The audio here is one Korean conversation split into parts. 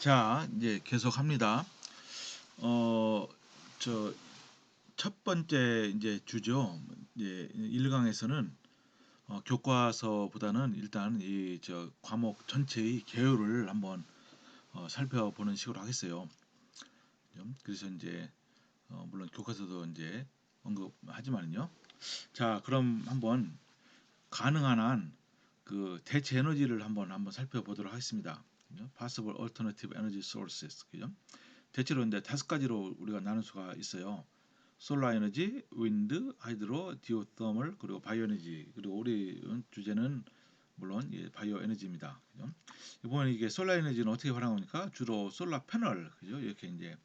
자, 이제 계속 합니다. 어, 저 첫 번째 이제 주죠. 이제 1강에서는 어, 교과서보다는 일단 이 저 과목 전체의 개요를 한번 어, 살펴보는 식으로 하겠어요. 그래서 이제 어, 물론 교과서도 이제 언급하지만요. 자, 그럼 한번 가능한 한 그 대체 에너지를 한번 한번 살펴보도록 하겠습니다. 그죠? Possible alternative energy sources. 그죠? 대체로 이제 다섯 가지로 우리가 나눌 수가 있어요. 솔라 에너지, 윈드, 하이드로, 디오터멀, 그리고 바이오 에너지. 그리고 우리 주제는 물론 예, 바이오 에너지입니다. 그죠? 이번에 이게 솔라 에너지는 어떻게 활용합니까? 주로 솔라 패널, 그죠? 이렇게 이제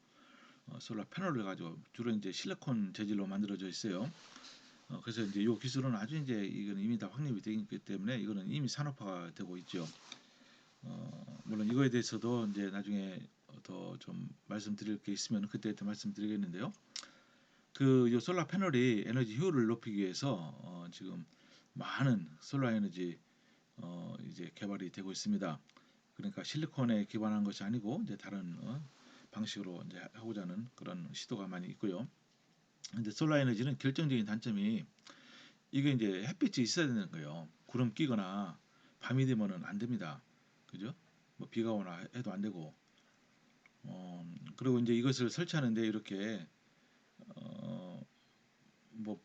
어, 솔라 패널을 가지고 주로 이제 실리콘 재질로 만들어져 있어요. 어, 그래서 이제 이 기술은 아주 이제 이거는 이미 다 확립이 되어 있기 때문에 이거는 이미 산업화가 되고 있죠. 어, 물론 이거에 대해서도 이제 나중에 더 좀 말씀드릴 게 있으면 그때 또 말씀드리겠는데요. 그이 솔라 패널이 에너지 효율을 높이기 위해서 어, 지금 많은 솔라 에너지 어, 이제 개발이 되고 있습니다. 그러니까 실리콘에 기반한 것이 아니고 이제 다른 어, 방식으로 이제 하고자 하는 그런 시도가 많이 있고요. 근데 솔라 에너지는 결정적인 단점이 이게 이제 햇빛이 있어야 되는 거예요. 구름 끼거나 밤이 되면은 안 됩니다. 그죠? 뭐 비가 오나 해도 안 되고. 어, 그리고 이제 이것을 설치하는데 이렇게 어, 뭐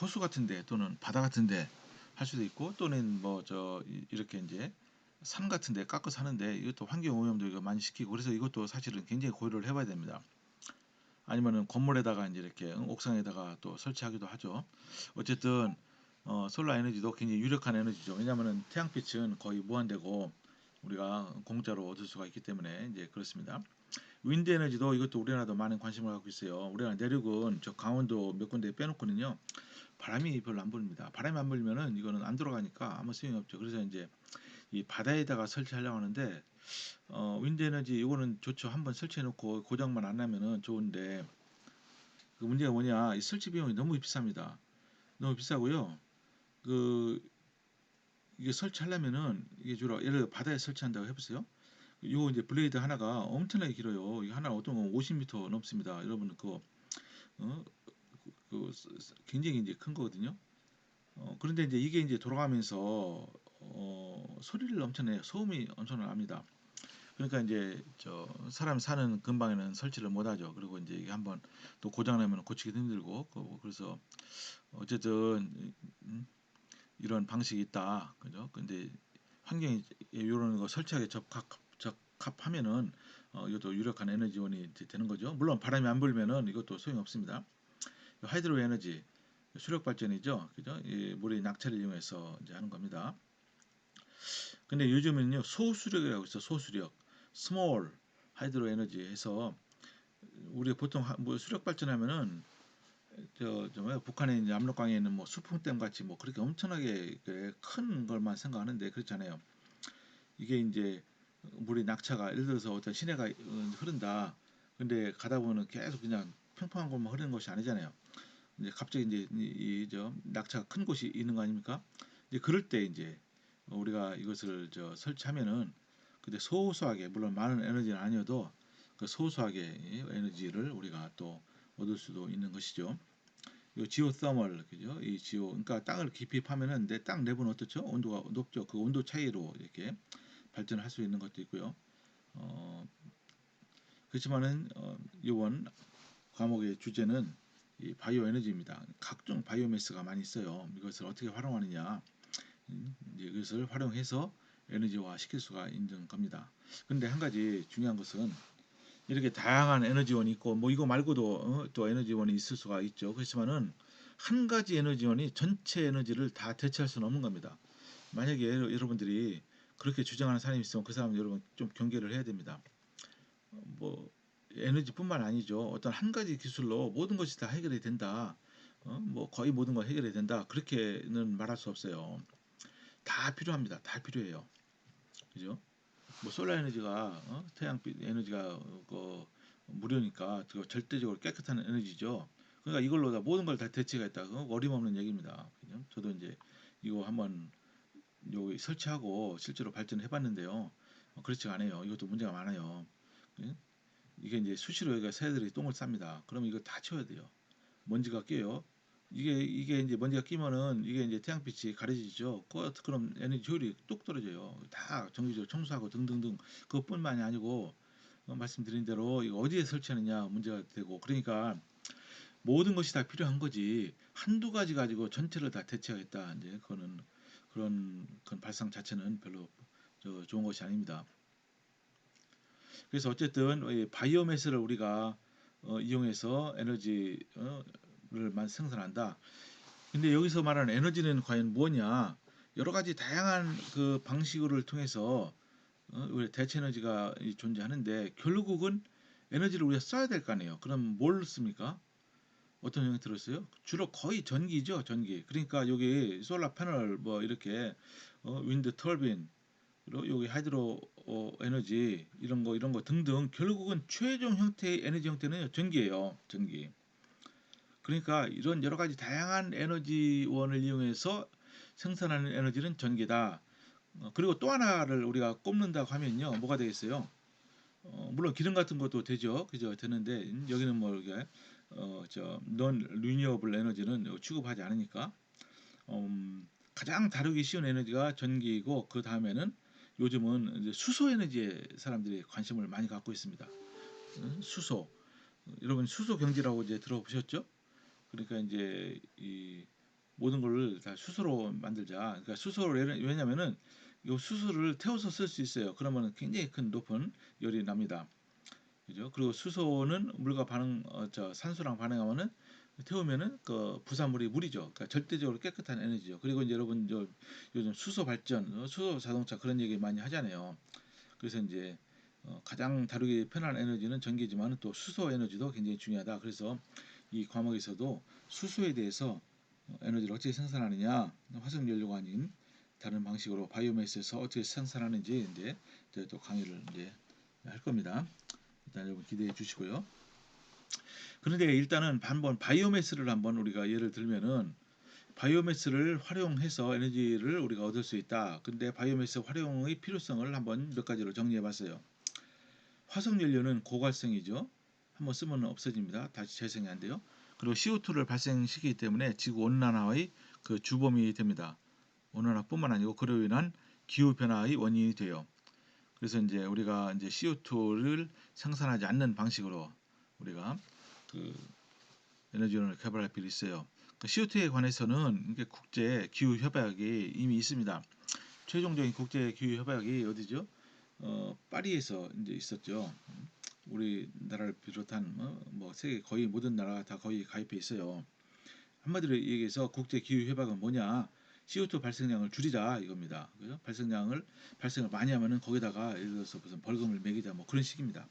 호수 같은데 또는 바다 같은데 할 수도 있고 또는 뭐 저 이렇게 이제 산 같은데 깎아서 하는데 이것도 환경 오염도 이거 많이 시키고 그래서 이것도 사실은 굉장히 고려를 해봐야 됩니다. 아니면은 건물에다가 이제 이렇게 옥상에다가 또 설치하기도 하죠. 어쨌든 어, 솔라 에너지도 굉장히 유력한 에너지죠. 왜냐하면 태양빛은 거의 무한대고 우리가 공짜로 얻을 수가 있기 때문에 이제 그렇습니다. 윈드 에너지도 이것도 우리나라도 많은 관심을 갖고 있어요. 우리나라 내륙은 저 강원도 몇 군데 빼놓고는요. 바람이 별로 안 불립니다. 바람이 안 불면은 이거는 안 들어가니까 아무 소용이 없죠. 그래서 이제 이 바다에다가 설치하려고 하는데 어, 윈드 에너지 이거는 좋죠. 한번 설치해 놓고 고장만 안 나면은 좋은데 그 문제가 뭐냐? 이 설치 비용이 너무 비쌉니다. 너무 비싸고요. 그 이게 설치하려면은 이게 주로 예를 들어 바다에 설치한다고 해보세요. 요 이제 블레이드 하나가 엄청나게 길어요. 이 하나 어떤 건 50m 넘습니다. 여러분 그 어, 그 굉장히 이제 큰 거거든요. 어, 그런데 이제 이게 이제 돌아가면서 어, 소리를 엄청 내요. 소음이 엄청 납니다. 그러니까 이제 저 사람 사는 근방에는 설치를 못 하죠. 그리고 이제 이게 한번 또 고장 나면 고치기 힘들고 그, 그래서 어쨌든 음, 이런 방식이 있다. 그죠? 근데 환경이 이런 거 설치하게 적합 적합하면은 어, 이것도 유력한 에너지원이 되는 거죠. 물론 바람이 안 불면은 이것도 소용 없습니다. 하이드로 에너지 수력 발전이죠. 그죠? 이 물의 낙차를 이용해서 이제 하는 겁니다. 근데 요즘은요 소수력이라고 있어 소수력, 스몰 하이드로 에너지 해서 우리 보통 뭐 수력 발전하면은 저, 저 뭐야 북한에 이제 압록강에 있는 뭐 수풍댐 같이 뭐 그렇게 엄청나게 큰 걸만 생각하는데 그렇잖아요. 이게 이제 물이 낙차가 예를 들어서 어떤 시내가 흐른다. 근데 가다 보면 계속 그냥 평평한 곳만 흐르는 것이 아니잖아요. 이제 갑자기 이제 이저 낙차가 큰 곳이 있는 거 아닙니까? 이제 그럴 때 이제 우리가 이것을 저 설치하면은 근데 소소하게 물론 많은 에너지는 아니어도 그 소소하게 에너지를 우리가 또 얻을 수도 있는 것이죠. 이 지오 서멀 그죠? 이 지오 그러니까 땅을 깊이 파면은 내 땅 내부는 어떻죠? 온도가 높죠. 그 온도 차이로 이렇게 발전을 할수 있는 것도 있고요. 어, 그렇지만은 어, 이번 과목의 주제는 이 바이오 에너지입니다. 각종 바이오매스가 많이 있어요. 이것을 어떻게 활용하느냐, 음, 이것을 활용해서 에너지화 시킬 수가 있는 겁니다. 근데 한 가지 중요한 것은 이렇게 다양한 에너지원이 있고 뭐 이거 말고도 어, 또 에너지원이 있을 수가 있죠. 그렇지만은 한 가지 에너지원이 전체 에너지를 다 대체할 수는 없는 겁니다. 만약에 여러분들이 그렇게 주장하는 사람이 있으면 그 사람은 여러분 좀 경계를 해야 됩니다. 뭐 에너지뿐만 아니죠. 어떤 한 가지 기술로 모든 것이 다 해결이 된다. 어? 뭐 거의 모든 거 해결이 된다. 그렇게는 말할 수 없어요. 다 필요합니다. 다 필요해요. 그죠? 뭐 솔라 에너지가 어? 태양빛 에너지가 그 무료니까 그 절대적으로 깨끗한 에너지죠. 그러니까 이걸로 다 모든 걸 다 대체가 있다. 그 어림없는 얘기입니다. 그죠? 저도 이제 이거 한번 요 설치하고 실제로 발전해 봤는데요. 어, 그렇지 않아요. 이것도 문제가 많아요. 예? 이게 이제 수시로 여기가 새들이 똥을 쌉니다. 그러면 이거 다 치워야 돼요. 먼지가 껴요. 이게 이게 이제 먼지가 끼면은 이게 이제 태양빛이 가려지죠. 그- 그럼 에너지 효율이 뚝 떨어져요. 다 정기적으로 청소하고 등등등 그것뿐만이 아니고 어, 말씀드린 대로 이거 어디에 설치하느냐 문제가 되고 그러니까 모든 것이 다 필요한 거지 한두 가지 가지고 전체를 다 대체하겠다 이제 그거는 그런 그런 발상 자체는 별로 저 좋은 것이 아닙니다. 그래서 어쨌든 이 바이오매스를 우리가 어, 이용해서 에너지를 만 생산한다. 근데 여기서 말하는 에너지는 과연 뭐냐? 여러 가지 다양한 그 방식을 통해서 어, 우리 대체 에너지가 이 존재하는데 결국은 에너지를 우리가 써야 될 거 아니에요. 그럼 뭘 씁니까? 어떤 생각이 들었어요? 주로 거의 전기죠, 전기. 그러니까 여기 솔라 패널 뭐 이렇게 어, 윈드 터빈 여기 하이드로 어, 에너지 이런 거 이런 거 등등 결국은 최종 형태의 에너지 형태는 전기예요, 전기. 그러니까 이런 여러 가지 다양한 에너지원을 이용해서 생산하는 에너지는 전기다. 어, 그리고 또 하나를 우리가 꼽는다고 하면요, 뭐가 되겠어요? 어, 물론 기름 같은 것도 되죠, 그죠? 되는데 음, 여기는 뭐 이게 어저 non renewable 에너지는 취급하지 않으니까 음, 가장 다루기 쉬운 에너지가 전기이고 그 다음에는 요즘은 수소 에너지에 사람들이 관심을 많이 갖고 있습니다. 음, 수소 여러분 수소 경제라고 이제 들어보셨죠? 그러니까 이제 이 모든 걸 다 수소로 만들자. 그러니까 수소를 왜냐면은 이 수소를 태워서 쓸 수 있어요. 그러면 굉장히 큰 높은 열이 납니다. 그죠? 그리고 수소는 물과 반응, 어, 저 산소랑 반응하면은 태우면은 그 부산물이 물이죠. 그러니까 절대적으로 깨끗한 에너지죠. 그리고 이제 여러분 저 요즘 수소 발전, 어, 수소 자동차 그런 얘기 많이 하잖아요. 그래서 이제 어, 가장 다루기 편한 에너지는 전기지만 또 수소 에너지도 굉장히 중요하다. 그래서 이 과목에서도 수소에 대해서 어, 에너지를 어떻게 생산하느냐, 화석 연료가 아닌 다른 방식으로 바이오매스에서 어떻게 생산하는지 이제 또 강의를 이제 할 겁니다. 일단 여러분 기대해 주시고요. 그런데 일단은 한번 바이오매스를 한번 우리가 예를 들면은 바이오매스를 활용해서 에너지를 우리가 얻을 수 있다. 근데 바이오매스 활용의 필요성을 한번 몇 가지로 정리해 봤어요. 화석 연료는 고갈성이죠. 한번 쓰면 없어집니다. 다시 재생이 안 돼요. 그리고 CO2를 발생시키기 때문에 지구 온난화의 그 주범이 됩니다. 온난화뿐만 아니고 그로 인한 기후 변화의 원인이 돼요. 그래서 이제 우리가 이제 CO2를 생산하지 않는 방식으로 우리가 그 에너지원을 개발할 필요 있어요. 그 CO2에 관해서는 국제 기후 협약이 이미 있습니다. 최종적인 국제 기후 협약이 어디죠? 어, 파리에서 이제 있었죠. 우리나라를 비롯한 어, 뭐 세계 거의 모든 나라가 다 거의 가입해 있어요. 한마디로 얘기해서 국제 기후 협약은 뭐냐? CO2 발생량을 줄이자 이겁니다. 그죠? 발생량을 발생을 많이 하면은 거기다가 예를 들어서 무슨 벌금을 매기자 뭐 그런 식입니다.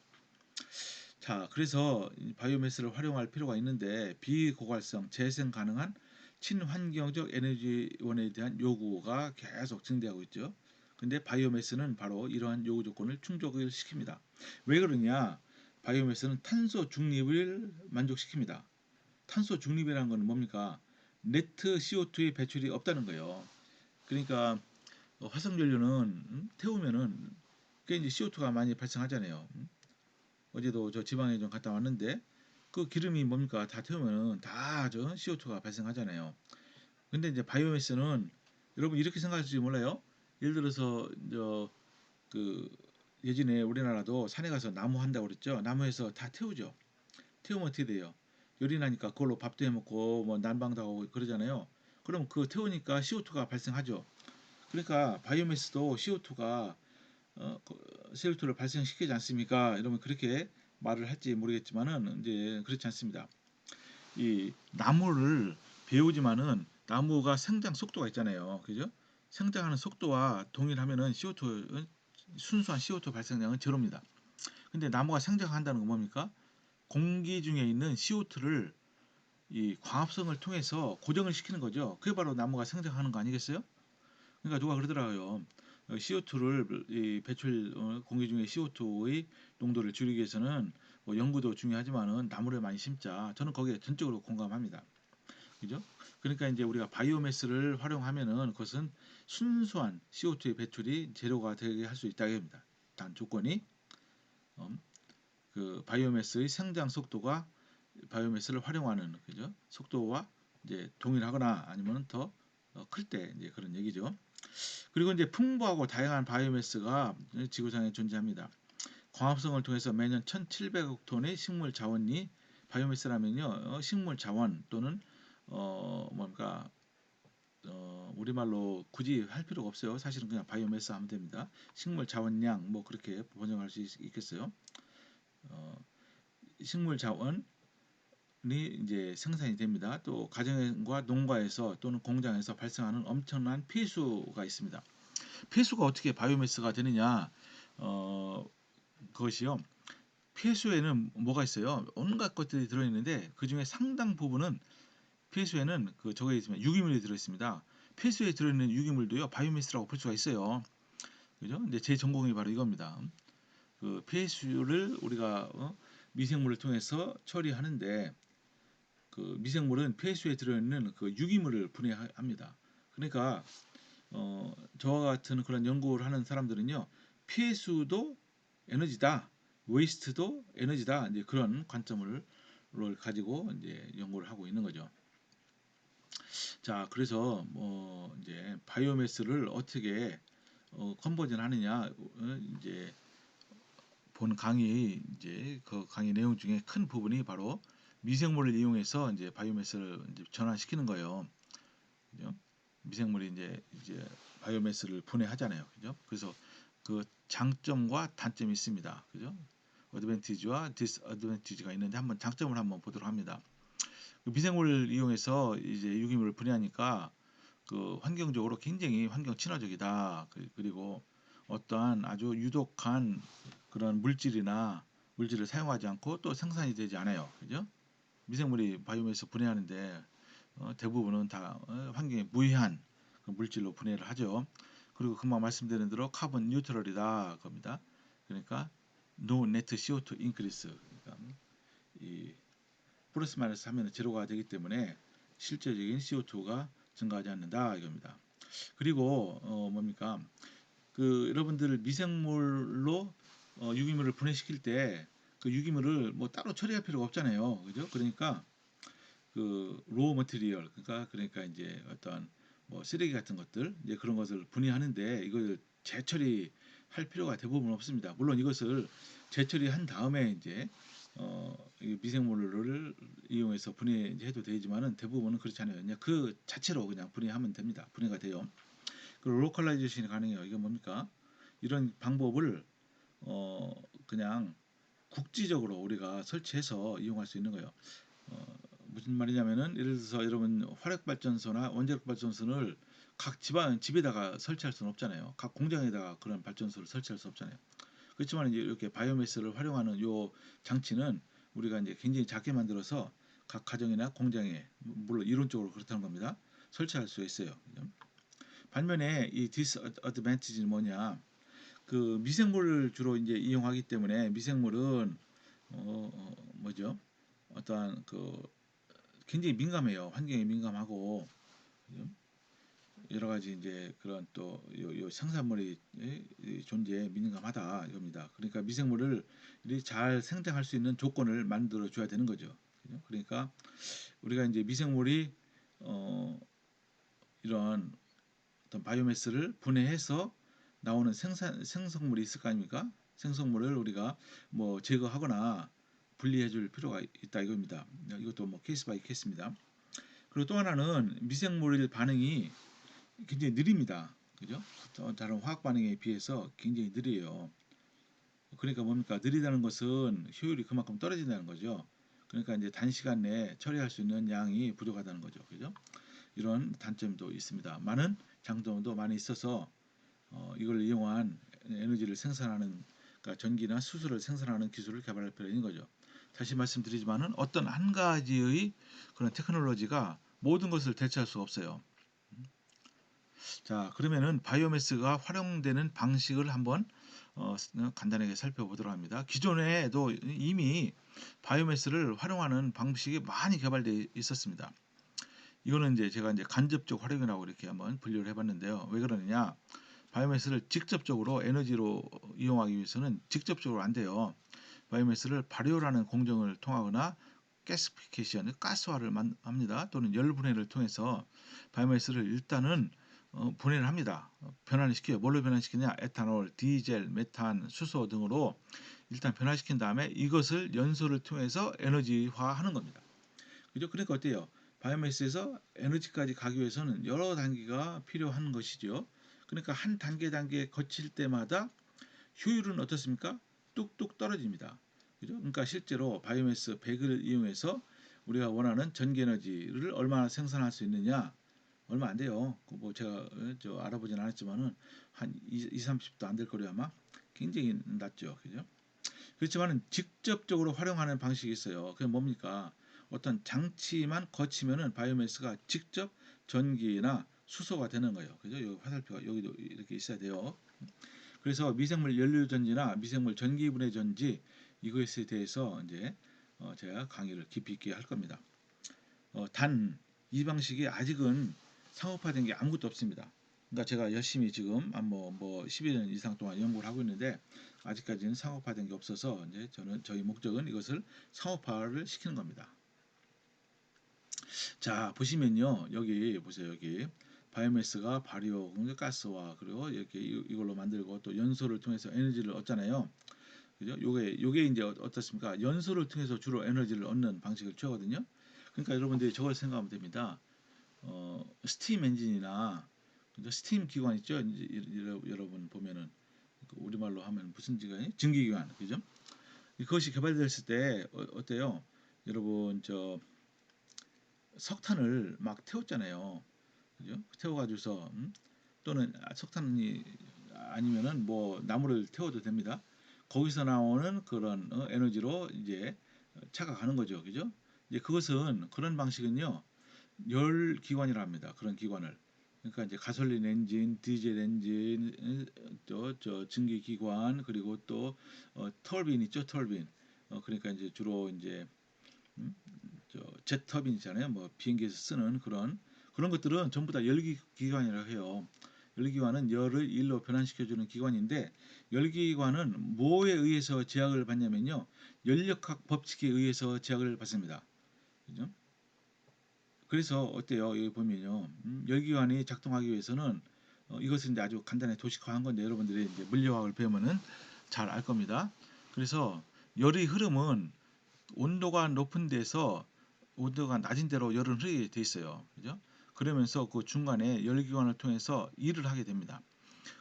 자, 그래서 바이오매스를 활용할 필요가 있는데 비고갈성, 재생 가능한 친환경적 에너지원에 대한 요구가 계속 증대하고 있죠. 근데 바이오매스는 바로 이러한 요구 조건을 충족을 시킵니다. 왜 그러냐? 바이오매스는 탄소 중립을 만족시킵니다. 탄소 중립이라는 건 뭡니까? 네트 CO2의 배출이 없다는 거예요. 그러니까 화석 연료는 태우면은 꽤 이제 CO2가 많이 발생하잖아요. 어제도 저 지방에 좀 갔다 왔는데 그 기름이 뭡니까? 다 태우면은 다 저 CO2가 발생하잖아요. 근데 이제 바이오매스는 여러분 이렇게 생각할지 몰라요. 예를 들어서 저그 예전에 우리나라도 산에 가서 나무 한다고 그랬죠. 나무에서 다 태우죠. 태우면 어떻게 돼요? 열이 나니까 그걸로 밥도 해 먹고 뭐 난방도 하고 그러잖아요. 그럼 그 태우니까 CO2가 발생하죠. 그러니까 바이오매스도 CO2가 어, CO2를 발생시키지 않습니까? 여러분 그렇게 말을 할지 모르겠지만은 이제 그렇지 않습니다. 이 나무를 배우지만은 나무가 생장 속도가 있잖아요. 그죠? 생장하는 속도와 동일하면은 CO2 순수한 CO2 발생량은 제로입니다. 근데 나무가 생장한다는 건 뭡니까? 공기 중에 있는 CO2를 이 광합성을 통해서 고정을 시키는 거죠. 그게 바로 나무가 생장하는 거 아니겠어요? 그러니까 누가 그러더라고요. CO2를 배출 어, 공기 중에 CO2의 농도를 줄이기 위해서는 뭐 연구도 중요하지만은 나무를 많이 심자. 저는 거기에 전적으로 공감합니다. 그죠? 그러니까 이제 우리가 바이오매스를 활용하면은 그것은 순수한 CO2의 배출이 재료가 되게 할 수 있다고 합니다. 단 조건이 음, 그 바이오매스의 생장 속도가 바이오매스를 활용하는 그죠 속도와 이제 동일하거나 아니면 더 클 때 이제 그런 얘기죠. 그리고 이제 풍부하고 다양한 바이오매스가 지구상에 존재합니다. 광합성을 통해서 매년 1,700억 톤의 식물 자원이 바이오매스라면요 어, 식물 자원 또는 어 뭔가 어 우리말로 굳이 할 필요가 없어요. 사실은 그냥 바이오매스 하면 됩니다. 식물 자원량 뭐 그렇게 번역할 수 있, 있겠어요. 어, 식물 자원이 이제 생산이 됩니다. 또 가정과 농가에서 또는 공장에서 발생하는 엄청난 폐수가 있습니다. 폐수가 어떻게 바이오매스가 되느냐? 어, 그것이요. 폐수에는 뭐가 있어요? 온갖 것들이 들어있는데 그 중에 상당 부분은 폐수에는 그 저게 있으면 유기물이 들어 있습니다. 폐수에 들어있는 유기물도요 바이오매스라고 볼 수가 있어요. 그죠? 근데 제 전공이 바로 이겁니다. 그 폐수를 우리가 어? 미생물을 통해서 처리하는데 그 미생물은 폐수에 들어있는 그 유기물을 분해합니다. 그러니까 어, 저와 같은 그런 연구를 하는 사람들은요 폐수도 에너지다, 웨이스트도 에너지다 이제 그런 관점을 가지고 이제 연구를 하고 있는 거죠. 자, 그래서 뭐 이제 바이오매스를 어떻게 어, 컨버전 하느냐 어, 이제 본 강의 이제 그 강의 내용 중에 큰 부분이 바로 미생물을 이용해서 이제 바이오매스를 이제 전환시키는 거예요. 그죠? 미생물이 이제 이제 바이오매스를 분해하잖아요. 그죠? 그래서 그 장점과 단점이 있습니다. 그죠? 어드밴티지와 디스어드밴티지가 있는데 한번 장점을 한번 보도록 합니다. 그 미생물을 이용해서 이제 유기물을 분해하니까 그 환경적으로 굉장히 환경 친화적이다. 그, 그리고 어떠한 아주 유독한 그런 물질이나 물질을 사용하지 않고 또 생산이 되지 않아요. 그죠? 미생물이 바이오매스 분해하는데 어, 대부분은 다 어, 환경에 무해한 그 물질로 분해를 하죠. 그리고 금방 말씀드린 대로 카본 뉴트럴이다 겁니다. 그러니까 no net CO2 increase. 그러니까 이 플러스 마이너스 하면 제로가 되기 때문에 실제적인 CO2가 증가하지 않는다 이겁니다. 그리고 어 뭡니까 그 여러분들 미생물로 어 유기물을 분해시킬 때 그 유기물을 뭐 따로 처리할 필요가 없잖아요. 그죠? 그러니까 그 로우 머티리얼 그러니까 그러니까 이제 어떤 뭐 쓰레기 같은 것들 이제 그런 것을 분해하는데 이걸 재처리 할 필요가 대부분 없습니다. 물론 이것을 재처리한 다음에 이제 어 미생물을 이용해서 분해해도 되지만은 대부분은 그렇지 않아요. 그냥 그 자체로 그냥 분해하면 됩니다. 분해가 돼요. 그리고 로컬라이제이션이 가능해요. 이게 뭡니까? 이런 방법을 어 그냥 국지적으로 우리가 설치해서 이용할 수 있는 거예요. 어, 무슨 말이냐면은 예를 들어서 여러분 화력 발전소나 원자력 발전소를 각 집안 집에다가 설치할 수는 없잖아요. 각 공장에다가 그런 발전소를 설치할 수 없잖아요. 그렇지만 이제 이렇게 바이오매스를 활용하는 요 장치는 우리가 이제 굉장히 작게 만들어서 각 가정이나 공장에 물론 이론적으로 그렇다는 겁니다. 설치할 수 있어요. 반면에 이 디스어드밴티지는 뭐냐? 그 미생물을 주로 이제 이용하기 때문에 미생물은 어, 어 뭐죠? 어떠한 그 굉장히 민감해요. 환경에 민감하고 여러 가지 이제 그런 또 요, 요 생산물이 존재에 민감하다 이겁니다. 그러니까 미생물을 잘 생장할 수 있는 조건을 만들어 줘야 되는 거죠. 그러니까 우리가 이제 미생물이 어 이런 어떤 바이오매스를 분해해서 나오는 생산 생성물이 있을 거 아닙니까? 생성물을 우리가 뭐 제거하거나 분리해 줄 필요가 있다 이겁니다. 이것도 뭐 케이스 바이 케이스입니다. 그리고 또 하나는 미생물 반응이 굉장히 느립니다. 그죠? 다른 화학 반응에 비해서 굉장히 느려요. 그러니까 뭡니까? 느리다는 것은 효율이 그만큼 떨어진다는 거죠. 그러니까 이제 단시간 내에 처리할 수 있는 양이 부족하다는 거죠. 그죠? 이런 단점도 있습니다. 많은 장점도 많이 있어서 어, 이걸 이용한 에너지를 생산하는 그러니까 전기나 수소를 생산하는 기술을 개발할 필요가 있는 거죠. 다시 말씀드리지만은 어떤 한 가지의 그런 테크놀로지가 모든 것을 대체할 수가 없어요. 자, 그러면은 바이오매스가 활용되는 방식을 한번 어, 간단하게 살펴보도록 합니다. 기존에도 이미 바이오매스를 활용하는 방식이 많이 개발되어 있었습니다. 이거는 이제 제가 이제 간접적 활용이라고 이렇게 한번 분류를 해봤는데요. 왜 그러느냐? 바이오매스를 직접적으로 에너지로 이용하기 위해서는 직접적으로 안 돼요. 바이오매스를 발효라는 공정을 통하거나 가스피케이션, 가스화를 만- 합니다. 또는 열 분해를 통해서 바이오매스를 일단은 어, 분해를 합니다. 어, 변화를 시켜요. 뭘로 변화시키냐? 에탄올, 디젤, 메탄, 수소 등으로 일단 변화시킨 다음에 이것을 연소를 통해서 에너지화하는 겁니다. 그죠? 그러니까 어때요? 바이오매스에서 에너지까지 가기 위해서는 여러 단계가 필요한 것이죠. 그러니까 한 단계 단계 거칠 때마다 효율은 어떻습니까? 뚝뚝 떨어집니다. 그죠? 그러니까 실제로 바이오매스 100을 이용해서 우리가 원하는 전기 에너지를 얼마나 생산할 수 있느냐? 얼마 안 돼요. 그뭐 제가 어, 저 알아보진 않았지만은 한 2, 30도 안 될 거리 아마 굉장히 낮죠. 그죠? 그렇지만은 직접적으로 활용하는 방식이 있어요. 그게 뭡니까? 어떤 장치만 거치면은 바이오매스가 직접 전기나 수소가 되는 거예요. 그죠? 여기 화살표가 여기도 이렇게 있어야 돼요. 그래서 미생물 연료 전지나 미생물 전기 분해 전지 이것에 대해서 이제 어 제가 강의를 깊이 있게 할 겁니다. 어 단 이 방식이 아직은 상업화된 게 아무것도 없습니다. 그러니까 제가 열심히 지금 한뭐뭐 뭐 12년 이상 동안 연구를 하고 있는데 아직까지는 상업화된 게 없어서 이제 저는 저희 목적은 이것을 상업화를 시키는 겁니다. 자 보시면요 여기 보세요 여기 바이오매스가 발효 가스와 그리고 이렇게 이- 이걸로 만들고 또 연소를 통해서 에너지를 얻잖아요. 그죠? 요게 요게 이제 어- 어떻습니까? 연소를 통해서 주로 에너지를 얻는 방식을 취하거든요. 그러니까 여러분들이 저걸 생각하면 됩니다. 어, 스팀 엔진이나? 스팀 기관 있죠? 이제 여러분 보면은 그 우리말로 하면 무슨 기관이? 증기기관, 그죠? 그것이 개발됐을 때 어, 어때요? 여러분 저 석탄을 막 태웠잖아요. 그죠? 태워가지고서 음? 또는 아, 석탄이 아니면은 뭐 나무를 태워도 됩니다. 거기서 나오는 그런 어, 에너지로 이제 차가 가는 거죠, 그죠? 이제 그것은 그런 방식은요 열 기관이라 합니다. 그런 기관을 그러니까 이제 가솔린 엔진, 디젤 엔진, 저, 저 증기 기관 그리고 또 어, 터빈 있죠, 터빈. 어, 그러니까 이제 주로 이제 음? 저젯 터빈이잖아요. 뭐 비행기에서 쓰는 그런 그런 것들은 전부 다 열기 기관이라고 해요. 열기관은 열을 일로 변환시켜주는 기관인데 열기관은 뭐에 의해서 제약을 받냐면요. 연력학 법칙에 의해서 제약을 받습니다. 그죠? 그래서 어때요? 여기 보면요. 음, 열기관이 작동하기 위해서는 어, 이것은 이제 아주 간단히 도식화한 건데 여러분들이 이제 물리화학을 배우면은 잘 알 겁니다. 그래서 열의 흐름은 온도가 높은 데서 온도가 낮은 데로 열은 흐르게 돼 있어요. 그죠? 그러면서 그 중간에 열기관을 통해서 일을 하게 됩니다.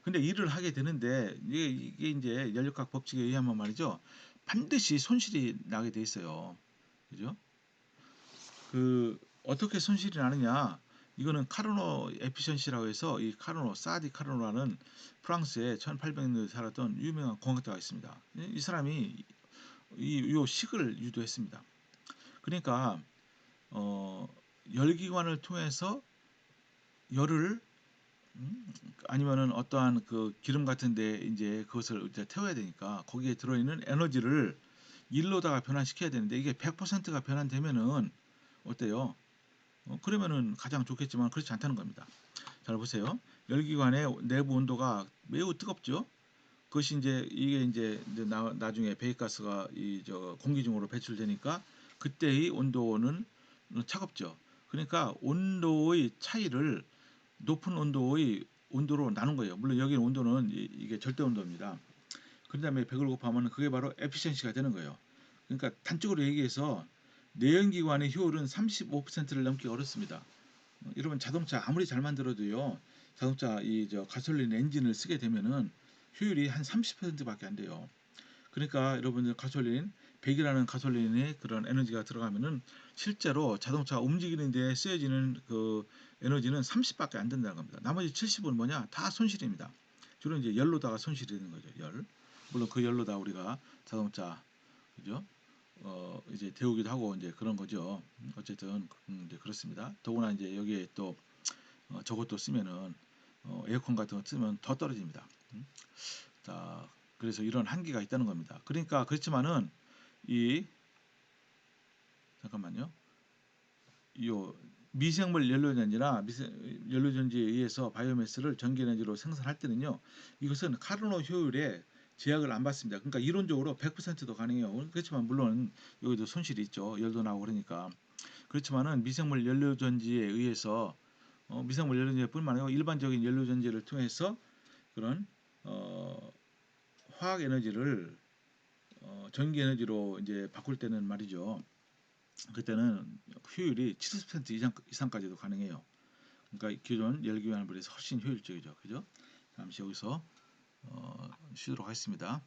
근데 일을 하게 되는데 이게, 이게 이제 연력학 법칙에 의하면 말이죠. 반드시 손실이 나게 돼 있어요. 그죠? 그 어떻게 손실이 나느냐? 이거는 카르노 에피션시라고 해서 이 카르노 사디 카르노라는 프랑스에 1800년대 살았던 유명한 공학자가 있습니다. 이- 이 사람이 이 요 식을 유도했습니다. 그러니까 어, 열기관을 통해서 열을 음, 아니면은 어떠한 그 기름 같은데 이제 그것을 이제 태워야 되니까 거기에 들어있는 에너지를 일로다가 변환시켜야 되는데 이게 100%가 변환되면은 어때요? 어, 그러면은 가장 좋겠지만 그렇지 않다는 겁니다. 잘 보세요. 열기관의 내부 온도가 매우 뜨겁죠. 그것이 이제 이게 이제 나, 나중에 배기가스가 이 저 공기 중으로 배출되니까 그때의 온도는 차갑죠. 그러니까 온도의 차이를 높은 온도의 온도로 나눈 거예요. 물론 여기는 온도는 이- 이게 절대 온도입니다. 그 다음에 100을 곱하면 그게 바로 에피션시가 되는 거예요. 그러니까 단적으로 얘기해서 내연기관의 효율은 35%를 넘기 어렵습니다. 어, 여러분 자동차 아무리 잘 만들어도요. 자동차 이 저 가솔린 엔진을 쓰게 되면은 효율이 한 30%밖에 안 돼요. 그러니까 여러분들 가솔린 100이라는 가솔린의 그런 에너지가 들어가면은 실제로 자동차 움직이는 데 쓰여지는 그 에너지는 30밖에 안 된다는 겁니다. 나머지 70은 뭐냐? 다 손실입니다. 주로 이제 열로다가 손실이 되는 거죠. 열. 물론 그 열로다 우리가 자동차 그죠? 어 이제 데우기도 하고 이제 그런 거죠. 음, 어쨌든 음, 이제 그렇습니다. 더구나 이제 여기에 또 어, 저것도 쓰면은 어, 에어컨 같은 거 쓰면 더 떨어집니다. 음. 자, 그래서 이런 한계가 있다는 겁니다. 그러니까 그렇지만은 이 잠깐만요. 요 미생물 연료전지나 미세, 연료전지에 의해서 바이오매스를 전기에너지로 생산할 때는요. 이것은 카르노 효율에 제약을 안 받습니다. 그러니까 이론적으로 100%도 가능해요. 그렇지만 물론 여기도 손실이 있죠. 열도 나고 그러니까. 그렇지만은 미생물 연료 전지에 의해서 어, 미생물 연료 전지뿐만 아니라 일반적인 연료 전지를 통해서 그런 어, 화학 에너지를 어, 전기 에너지로 이제 바꿀 때는 말이죠. 그때는 효율이 70% 이상 이상까지도 가능해요. 그러니까 기존 열기관을 비해서 훨씬 효율적이죠. 그죠? 잠시 여기서 어, 쉬도록 하겠습니다.